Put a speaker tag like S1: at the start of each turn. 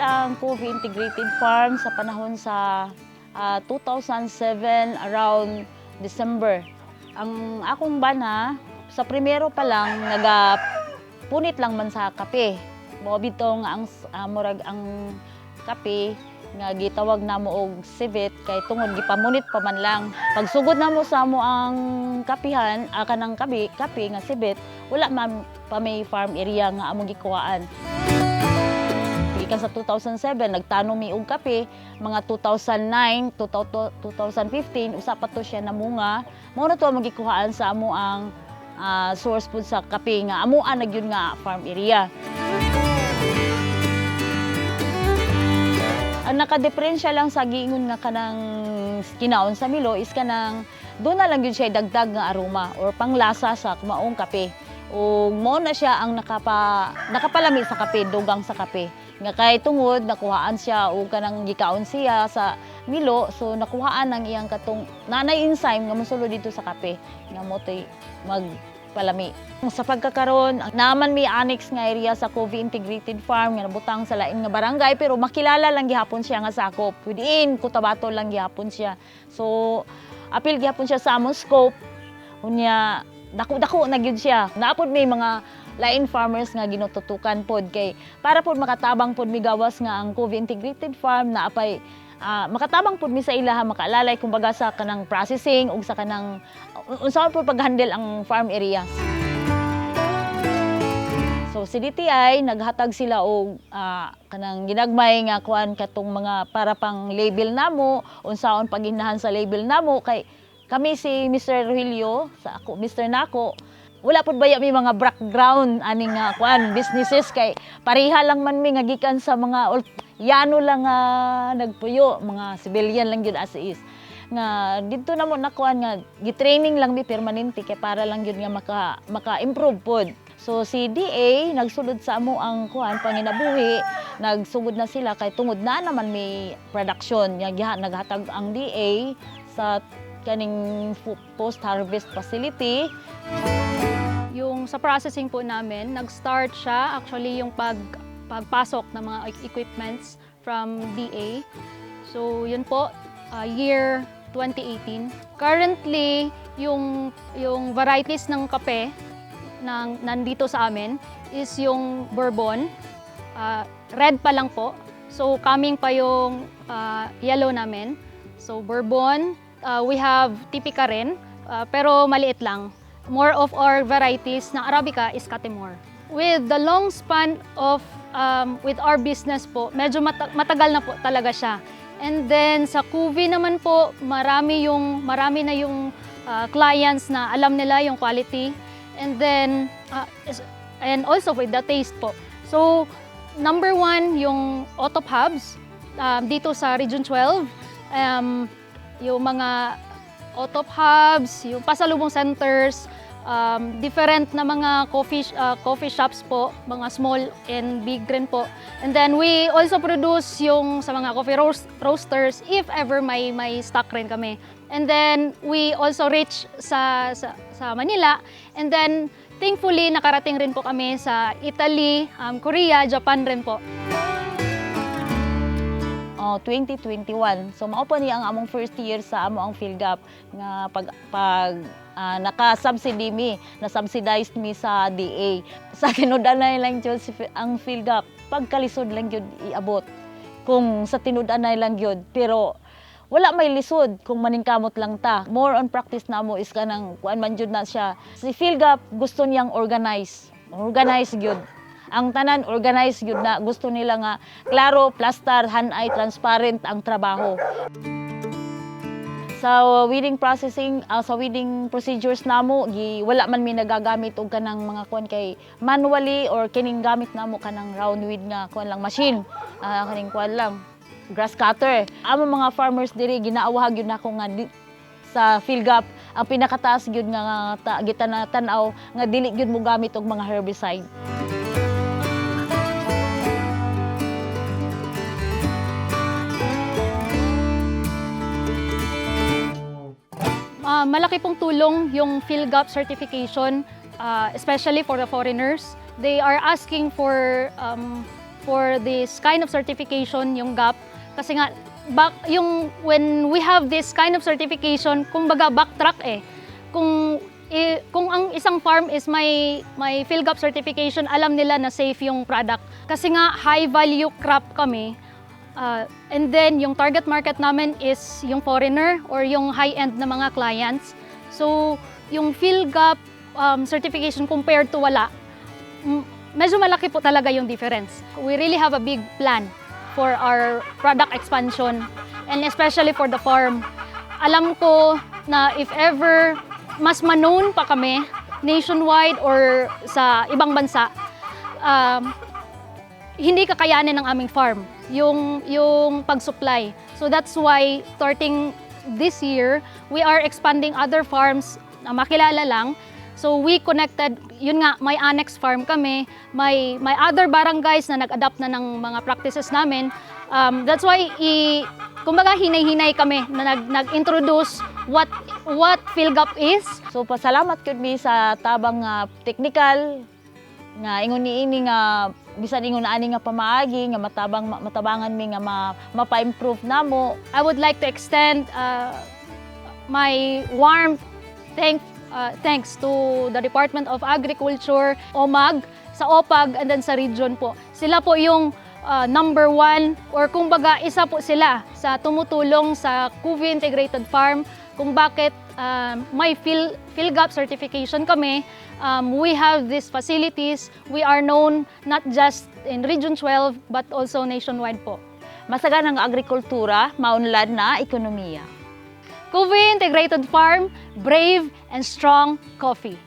S1: ang Cove Integrated Farm sa panahon sa ah, 2007 around December. Ang akong bana sa primero pa lang naga punit lang man sa kape. Mo bitong ang ah, murag ang kape nga gitawag namo og civet kay tungod gipamunit pa man lang. Pagsugod namo sa mo ang kapihan, ah, kanang kape, kape nga civet, wala man pa may farm area nga among gikuhaan. Gikan sa 2007 nagtanom mi og kape, mga 2009, 2015 usa pa to siya namunga. Mao na to magikuhaan sa amo ang ah, source food sa kape nga amuan na gyud nga farm area. Ang nakadeferensya lang sa giingon nga kanang kinaon sa Milo is kanang doon na lang yun siya dagdag nga aroma or panglasa sa maong kape. O mo na siya ang nakapa, nakapalami sa kape, dugang sa kape. Nga kay tungod nakuhaan siya o kanang gikaon siya sa Milo so nakuhaan ang iyang katong nanay enzyme nga mosulo dito sa kape nga mo tay mag palami. Sa pagkakaroon, naman may annex nga area sa Cove Integrated Farm nga nabutang sa lain nga barangay pero makilala lang gihapon siya nga sakop. Within Cotabato lang gihapon siya. So apil gihapon siya sa among scope. Unya dako-dako na gyud siya. Naapod may mga lain farmers nga ginututukan pod kay para pod makatabang pod migawas nga ang Cove Integrated Farm na apay ah, makatabang pod mi sa ilaha makaalalay kumbaga sa kanang processing ug sa kanang unsa po pag-handle ang farm area. So si DTI naghatag sila og ah, kanang ginagmay nga kuan katong mga para pang label namo, unsaon paginahan sa label namo kay kami si Mr. Rogelio sa ako Mr. Nako wala pud baya mi mga background aning nga kuan businesses kay pareha lang man mi nga gikan sa mga ol- yano lang nga nagpuyo mga civilian lang gyud as is nga dito na mo nakuan nga gi-training lang mi permanente kay para lang gyud nga maka maka-improve pod So si DA nagsulod sa amo ang kuan panginabuhi, nagsugod na sila kay tungod na naman may production nga naghatag ang DA sa kaning post harvest facility
S2: Yung sa processing po namin, nag-start siya actually yung pag pagpasok ng mga e- equipments from DA. So yun po, uh, year 2018. Currently, yung yung varieties ng kape ng nandito sa amin is yung bourbon. Uh, red pa lang po. So coming pa yung uh, yellow namin. So bourbon, uh, we have tipika rin, uh, pero maliit lang more of our varieties ng Arabica is Catimor. With the long span of um, with our business po, medyo mata- matagal na po talaga siya. And then sa Kuvi naman po, marami yung marami na yung uh, clients na alam nila yung quality. And then uh, and also with the taste po. So number one yung Otop Hubs um, dito sa Region 12. Um, yung mga Otop Hubs, yung pasalubong centers, um, different na mga coffee uh, coffee shops po, mga small and big rin po. And then we also produce yung sa mga coffee roast, roasters if ever may may stock rin kami. And then we also reach sa sa, sa Manila and then thankfully nakarating rin po kami sa Italy, um, Korea, Japan rin po.
S1: Oh, 2021. So mao pa ang among first year sa amo ang PhilGap nga pag pag ah, naka-subsidy mi, na-subsidized mi sa DA. Sa tinud-anay lang jud ang PhilGap, pagkalisod lang jud iabot. Kung sa tinud-anay lang jud, pero wala may lisod kung maningkamot lang ta. More on practice na mo is kanang kuan man jud na siya. Si PhilGap gusto niyang organize. Organize gyud ang tanan organized yun na gusto nila nga klaro, plastar, hanay, transparent ang trabaho. Sa wedding processing, ah, sa wedding procedures namo, gi wala man mi nagagamit og kanang mga kuan kay manually or kining gamit namo kanang round with nga kuan lang machine. Ah, kaning kuan lang grass cutter. Amo mga farmers diri ginaawahag yun nako nga di, sa PhilGap ang pinakataas gyud nga, ta, gitana tan-aw nga dili gyud mo gamit og mga herbicide.
S2: Ah, malaki pong tulong yung PhilGap certification, ah, especially for the foreigners. They are asking for um, for this kind of certification, yung GAP. Kasi nga, back, yung, when we have this kind of certification, kumbaga backtrack eh. Kung, i- kung ang isang farm is may, may PhilGAP certification, alam nila na safe yung product. Kasi nga, high value crop kami. Uh, and then, yung target market namin is yung foreigner or yung high-end na mga clients. So, yung PhilGAP um, certification compared to wala, medyo malaki po talaga yung difference. We really have a big plan for our product expansion and especially for the farm. Alam ko na if ever mas manoon pa kami nationwide or sa ibang bansa, um, hindi kakayanin ng aming farm yung yung pag-supply. So that's why starting this year, we are expanding other farms na makilala lang. So we connected, yun nga, may annex farm kami, may may other barangays na nag-adapt na ng mga practices namin. Um, that's why i kumbaga hinay-hinay kami na nag, nag-introduce what what PhilGAP is
S1: So pasalamat gyud mi sa tabang nga technical nga ingon niini nga bisan ingon ani nga pamaagi nga matabang ma- matabangan mi nga ma, mapa-improve namo
S2: I would like to extend uh, my warm thank, uh, thanks to the Department of Agriculture, OMAG, sa OPAG, and then sa region po. Sila po yung uh, number one or kumbaga isa po sila sa tumutulong sa Cuvi Integrated Farm kung bakit um, may Phil, PhilGAP certification kami. Um, we have these facilities. We are known not just in Region 12 but also nationwide po.
S1: masagan ang agrikultura maunlad na ekonomiya.
S2: Kuvi Integrated Farm, brave and strong coffee.